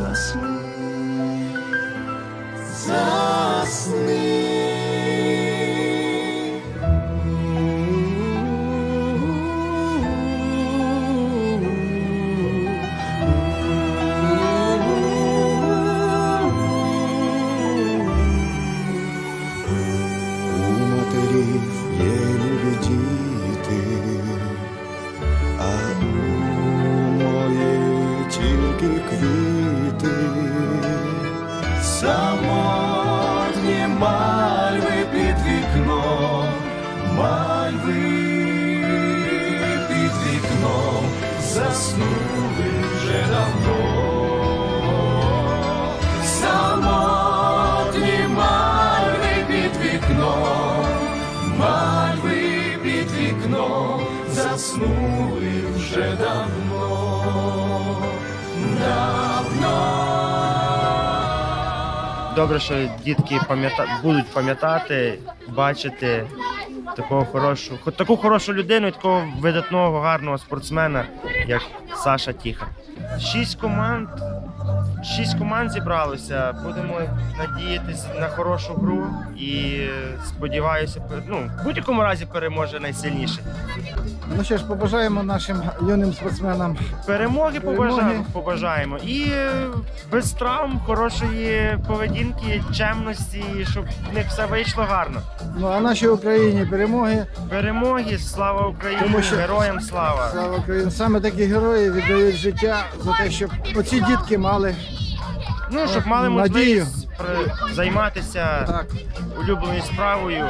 us. Добре, що дітки пам'ята... будуть пам'ятати, бачити такого хорошого, таку хорошу людину і такого видатного, гарного спортсмена, як Саша Тіха. Шість команд. Шість команд зібралося. Будемо надіятися на хорошу гру і сподіваюся, ну, в будь-якому разі переможе найсильніший. Ну що ж, побажаємо нашим юним спортсменам. Перемоги Перемоги. побажаємо, побажаємо. І е, без травм, хорошої поведінки, чемності, щоб в них все вийшло гарно. Ну а нашій Україні перемоги. Перемоги, слава Україні, Тому що- героям слава. Слава Україні! Саме такі герої віддають життя за те, щоб оці дітки мали Ну, щоб мали Надію. можливість при- займатися так. улюбленою справою,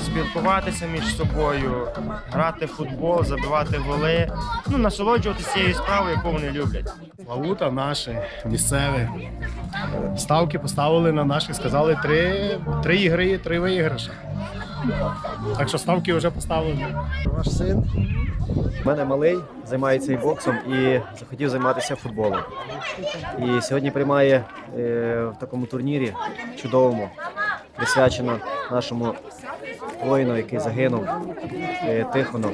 спілкуватися між собою, грати в футбол, забивати голи, ну насолоджуватися цією справою, яку вони люблять. Славута наші, місцеві. Ставки поставили на наші, сказали три, три ігри, три виграші. Так що ставки вже поставлені. Ваш син. У мене малий займається і боксом і захотів займатися футболом. І сьогодні приймає е, в такому турнірі чудовому, присвячено нашому воїну, який загинув е, Тихону,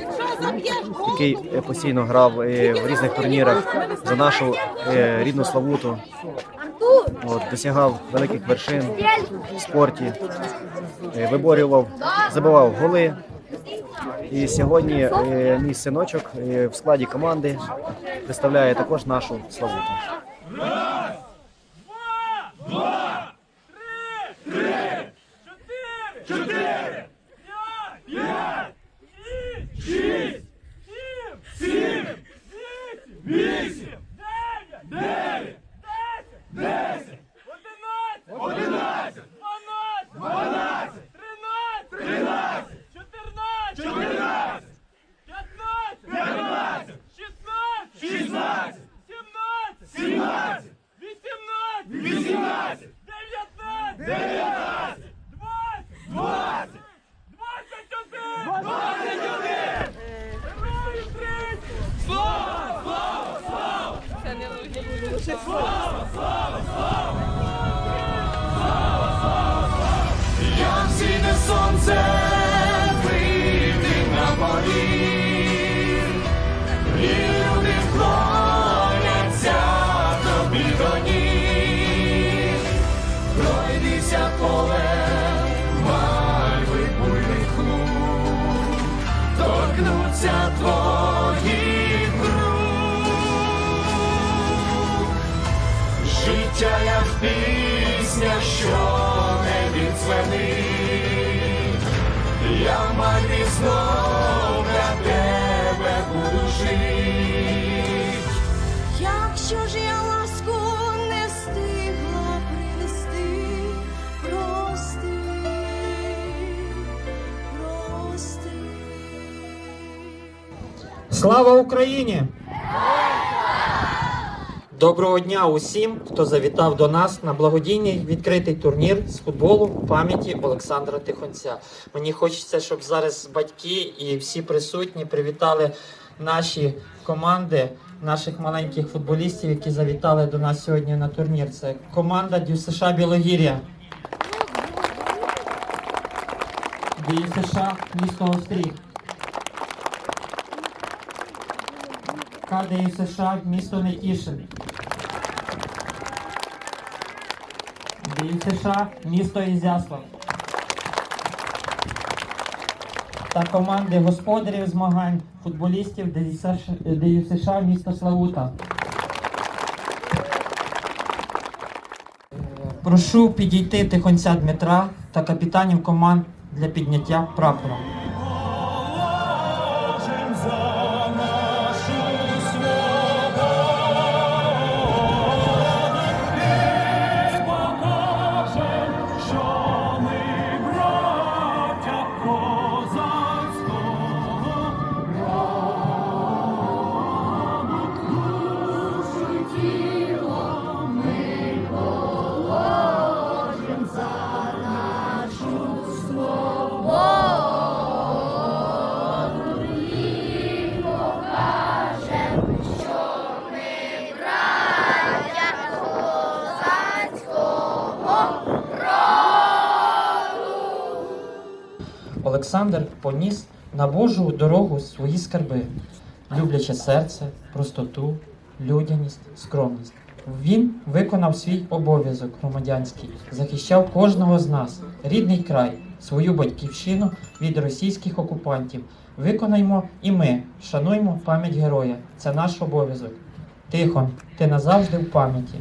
який постійно грав е, в різних турнірах за нашу е, рідну Славуту. От, досягав великих вершин в спорті, виборював, забивав голи. І сьогодні е, мій синочок е, в складі команди представляє також нашу Славуту. Слава! Я знов для тебе буду жить. Якщо ж я ласку не встигла принести, прости, прости. Слава Україні! Доброго дня усім, хто завітав до нас на благодійний відкритий турнір з футболу пам'яті Олександра Тихонця. Мені хочеться, щоб зараз батьки і всі присутні привітали наші команди, наших маленьких футболістів, які завітали до нас сьогодні на турнір. Це команда ДЮСШ Білогір'я. ДЮСШ місто Остріг. КДЮ США місто Нетішин. ДЮ США місто Ізяслав. Та команди господарів змагань, футболістів ДЮ США місто Славута. Прошу підійти Тихонця Дмитра та капітанів команд для підняття прапора. Олександр поніс на Божу дорогу свої скарби, любляче серце, простоту, людяність, скромність. Він виконав свій обов'язок громадянський, захищав кожного з нас, рідний край, свою батьківщину від російських окупантів. Виконаймо і ми, шануймо пам'ять героя. Це наш обов'язок. Тихон, ти назавжди в пам'яті.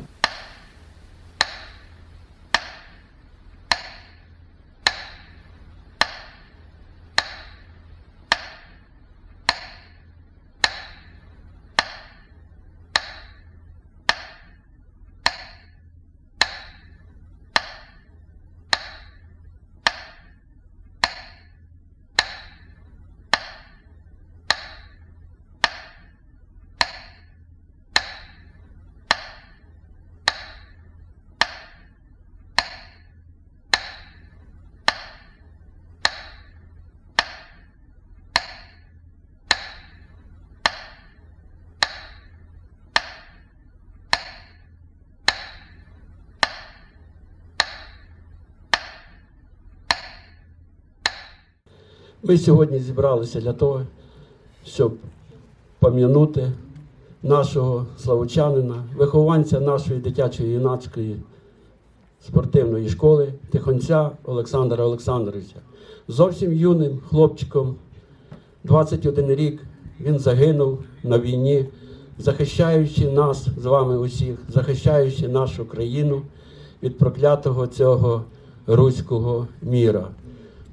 Ми сьогодні зібралися для того, щоб пам'янути нашого славучанина, вихованця нашої дитячої юнацької спортивної школи Тихонця Олександра Олександровича. Зовсім юним хлопчиком, 21 рік, він загинув на війні, захищаючи нас з вами усіх, захищаючи нашу країну від проклятого цього руського міра.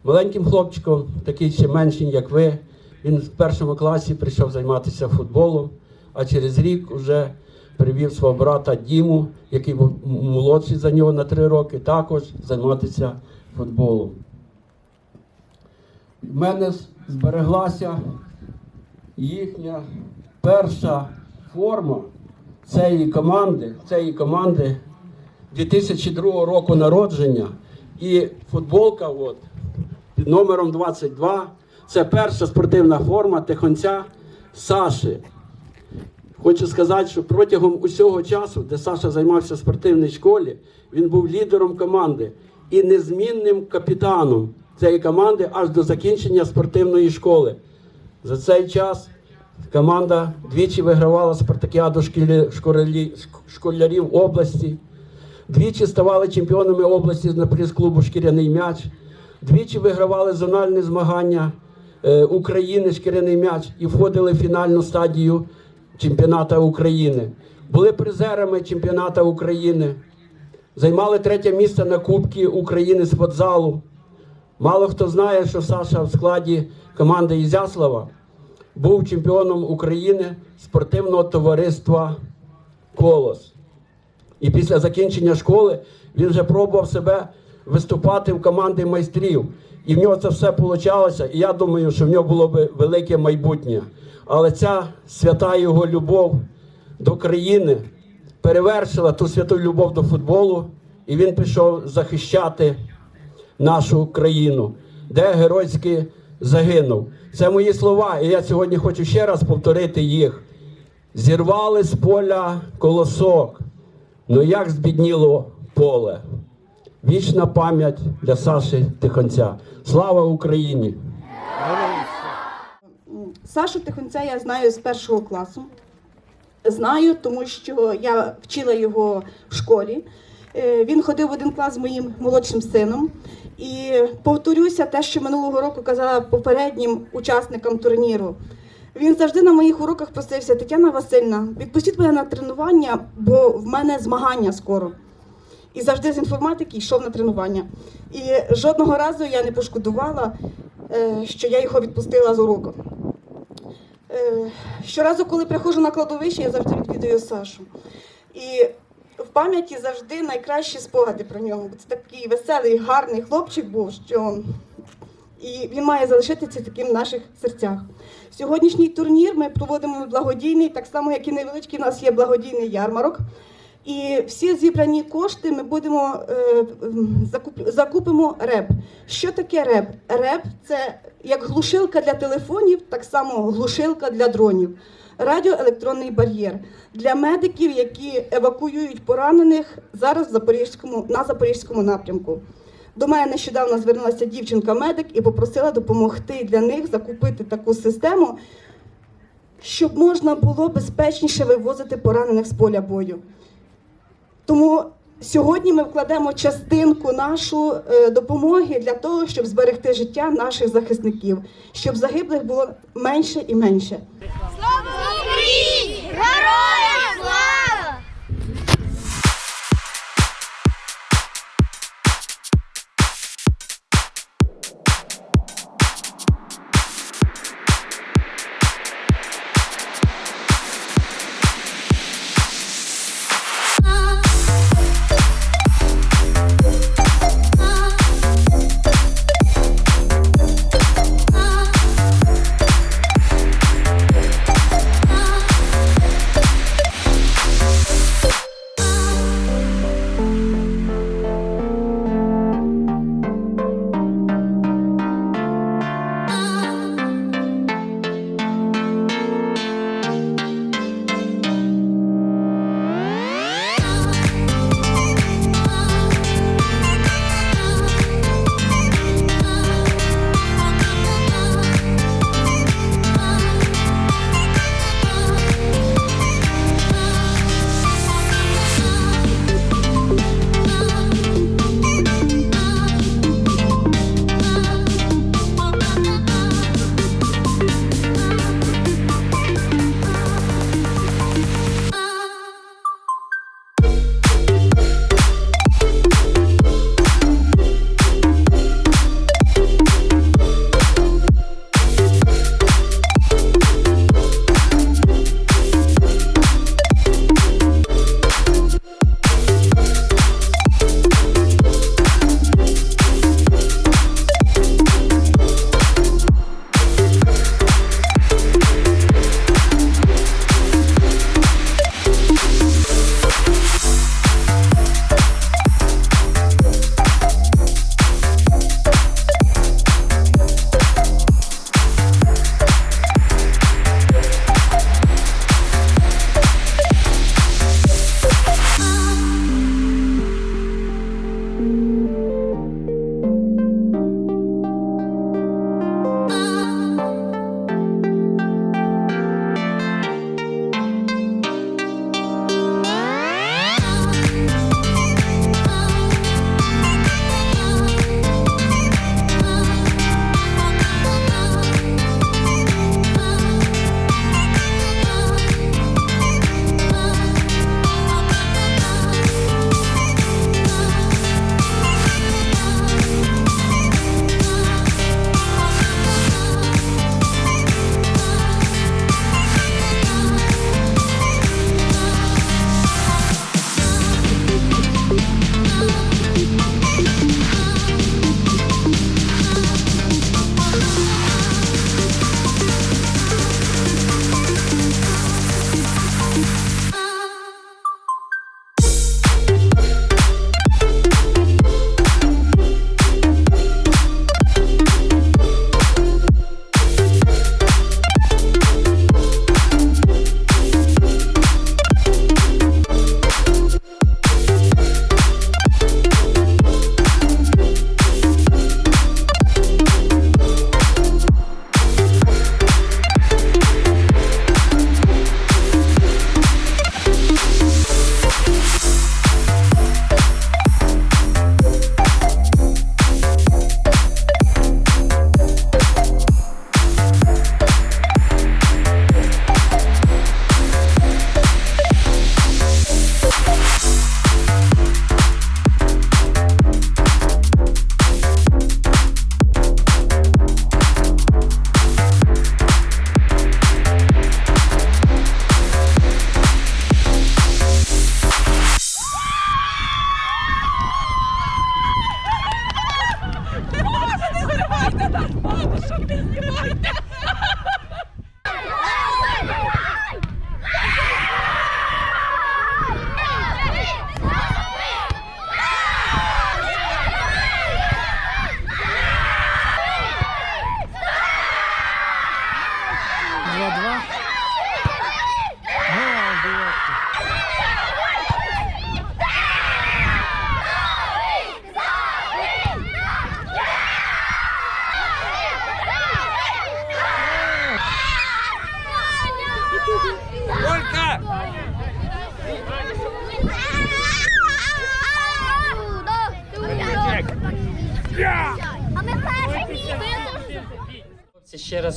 Маленьким хлопчиком, такий ще менший, як ви, він в першому класі прийшов займатися футболом, а через рік вже привів свого брата Діму, який був молодший за нього на три роки, також займатися футболом. В мене збереглася їхня перша форма цієї команди, цієї команди 2002 року народження. І футболка от, номером 22. Це перша спортивна форма Тихонця Саші. Хочу сказати, що протягом усього часу, де Саша займався в спортивній школі, він був лідером команди і незмінним капітаном цієї команди аж до закінчення спортивної школи. За цей час команда двічі вигравала спартакіаду школярів області. двічі ставали чемпіонами області з прес-клубу Шкіряний м'яч, двічі вигравали зональні змагання е, України Шкіряний м'яч і входили в фінальну стадію чемпіонату України. Були призерами чемпіонату України, займали третє місце на Кубці України з футзалу. Мало хто знає, що Саша в складі команди Ізяслава був чемпіоном України спортивного товариства Колос. І після закінчення школи він вже пробував себе виступати в команді майстрів. І в нього це все вийшло. І я думаю, що в нього було б велике майбутнє. Але ця свята його любов до країни перевершила ту святу любов до футболу, і він пішов захищати нашу країну, де геройськи загинув. Це мої слова, і я сьогодні хочу ще раз повторити їх. Зірвали з поля колосок, ну як збідніло поле. Вічна пам'ять для Саші Тихонця. Слава Україні! Сашу Тихонця я знаю з першого класу. Знаю, тому що я вчила його в школі. Е, Він ходив в один клас з моїм молодшим сином. І повторюся те, що минулого року казала попереднім учасникам турніру. Він завжди на моїх уроках просився: Тетяна Васильівна, відпустіть мене на тренування, бо в мене змагання скоро. І завжди з інформатики йшов на тренування. І жодного разу я не пошкодувала, е, що я його відпустила з уроку. Е, Щоразу, коли приходжу на кладовище, я завжди відвідую Сашу. І в пам'яті завжди найкращі спогади про нього. Це такий веселий, гарний хлопчик був, що і він має залишитися таким в наших серцях. Сьогоднішній турнір ми проводимо благодійний, так само, як і невеличкий, у нас є благодійний ярмарок. І всі зібрані кошти ми будемо е, закупимо реп. Що таке реп? Реп це як глушилка для телефонів, так само глушилка для дронів. Радіоелектронний бар'єр для медиків, які евакуюють поранених зараз в Запорізькому, на Запорізькому напрямку. До мене нещодавно звернулася дівчинка-медик і попросила допомогти для них закупити таку систему, щоб можна було безпечніше вивозити поранених з поля бою. Тому сьогодні ми вкладемо частинку нашу е, допомоги для того, щоб зберегти життя наших захисників, щоб загиблих було менше і менше. Слава Україні! Героям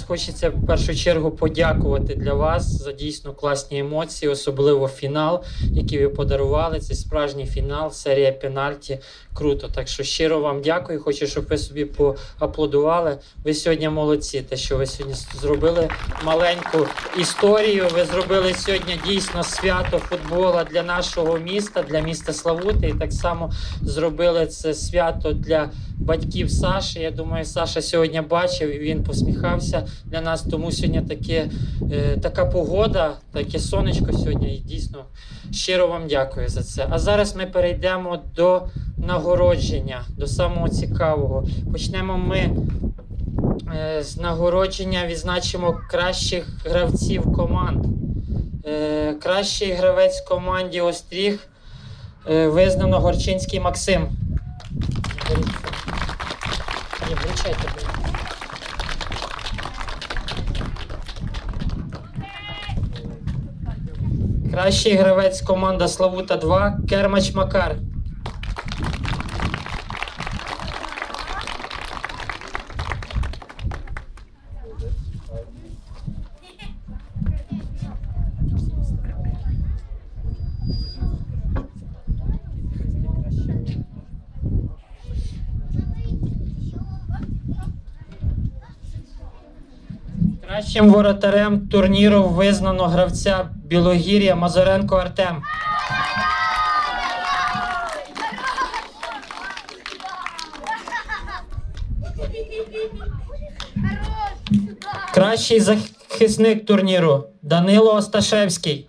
хочеться в першу чергу подякувати для вас за дійсно класні емоції, особливо фінал, який ви подарували. Це справжній фінал, серія пенальті. Круто. Так що щиро вам дякую. Хочу, щоб ви собі поаплодували. Ви сьогодні молодці. Те, що ви сьогодні зробили маленьку історію. Ви зробили сьогодні дійсно свято футбола для нашого міста, для міста Славути. І так само зробили це свято для батьків Саші. Я думаю, Саша сьогодні бачив і він посміхався для нас. Тому сьогодні таке, е, така погода, таке сонечко сьогодні. І дійсно щиро вам дякую за це. А зараз ми перейдемо до нагородження, до самого цікавого. Почнемо ми е, з нагородження, відзначимо кращих гравців команд. Е, Кращий гравець в команді Остріг е, визнано Горчинський Максим. Ні, вручайте. будь ласка. Кращий гравець команда Славута 2 Кермач Макар. Кращим воротарем турніру визнано гравця Білогір'я Мазуренко Артем. Кращий захисник турніру Данило Осташевський.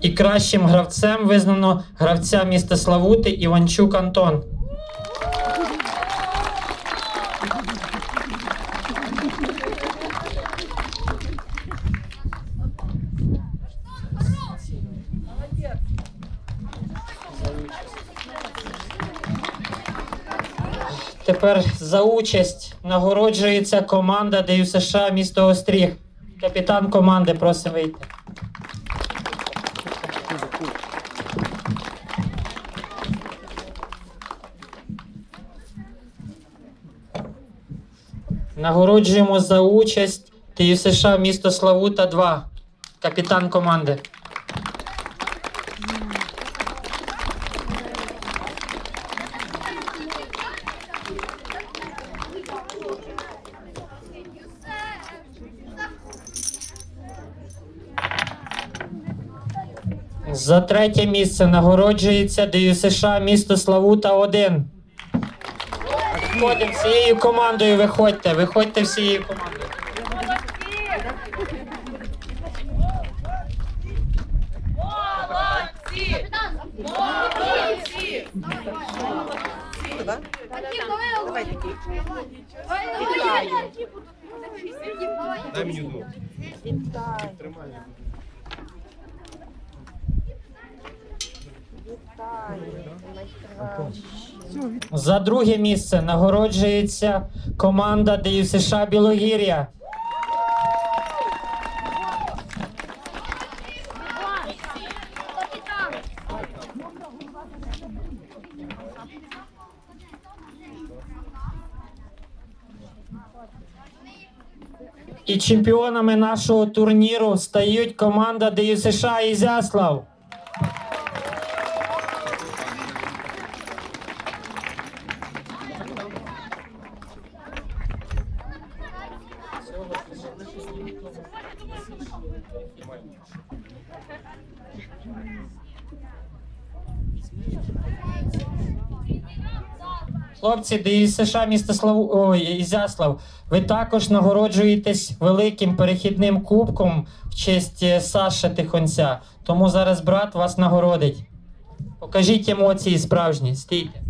І кращим гравцем визнано гравця міста Славути Іванчук Антон. Тепер за участь нагороджується команда ДЮСШ місто Остріг. Капітан команди просить вийти. Нагороджуємо за участь ТЮСШ місто Славута 2. Капітан команди. За третє місце нагороджується ДЮСШ місто Славута 1. Виходимо всією командою, виходьте, виходьте всією командою. За друге місце нагороджується команда ДЮСШ Білогір'я. І чемпіонами нашого турніру стають команда ДЮСШ Ізяслав. Хлопці, ДСШ місто Славу... Ой, Ізяслав, ви також нагороджуєтесь великим перехідним кубком в честь е, Саша Тихонця. Тому зараз брат вас нагородить. Покажіть емоції справжні. Стійте.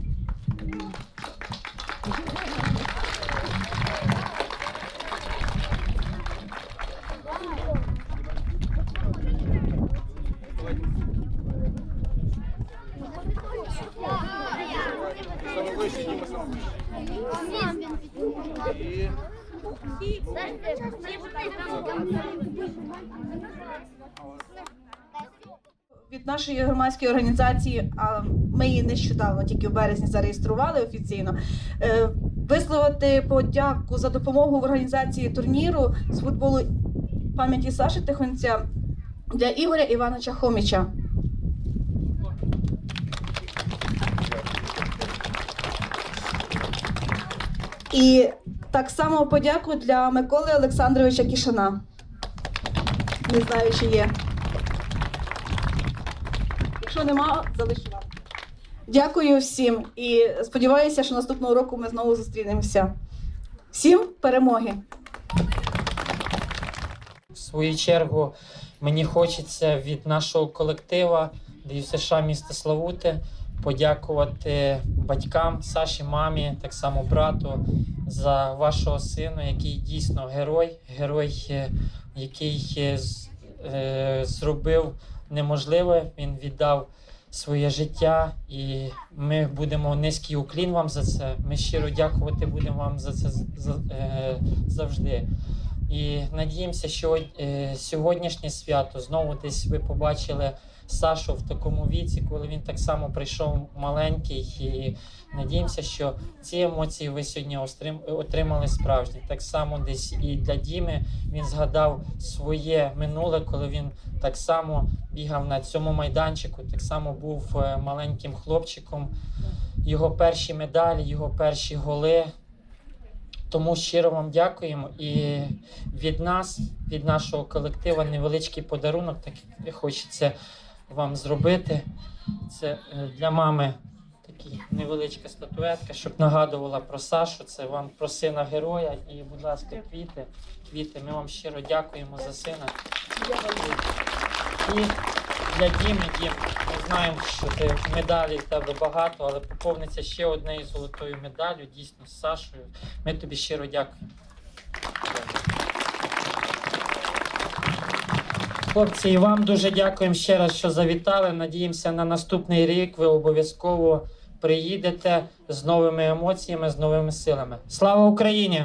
Громадської організації, а ми її нещодавно, тільки в березні зареєстрували офіційно. е, Висловити подяку за допомогу в організації турніру з футболу пам'яті Саші Тихонця для Ігоря Івановича Хоміча. І так само подяку для Миколи Олександровича Кішана. Не знаю, чи є. Якщо нема, залишу вам. Дякую всім і сподіваюся, що наступного року ми знову зустрінемося. Всім перемоги! В свою чергу мені хочеться від нашого колектива ДЮСШ міста Славути подякувати батькам, Саші, мамі, так само брату за вашого сина, який дійсно герой, герой, е, який е, е, зробив неможливе. Він віддав своє життя, і ми будемо низький уклін вам за це. Ми щиро дякувати будемо вам за це е, завжди. І надіємося, що е, сьогоднішнє свято знову десь ви побачили Сашу в такому віці, коли він так само прийшов маленький. І надіємося, що ці емоції ви сьогодні отримали справжні. Так само десь і для Діми він згадав своє минуле, коли він так само бігав на цьому майданчику, так само був е, маленьким хлопчиком. Його перші медалі, його перші голи. Тому щиро вам дякуємо. І від нас, від нашого колектива, невеличкий подарунок, так хочеться вам зробити. Це е, для мами така невеличка статуетка, щоб нагадувала про Сашу. Це вам про сина героя. І, будь ласка, квіти. Квіти. Ми вам щиро дякуємо за сина. І для Діми, Дім, ми знаємо, що ти медалі в тебе багато, але поповниться ще однією золотою медаллю, дійсно з Сашою. Ми тобі щиро дякуємо. Хлопці, і вам дуже дякуємо ще раз, що завітали. Надіємося на наступний рік. Ви обов'язково приїдете з новими емоціями, з новими силами. Слава Україні!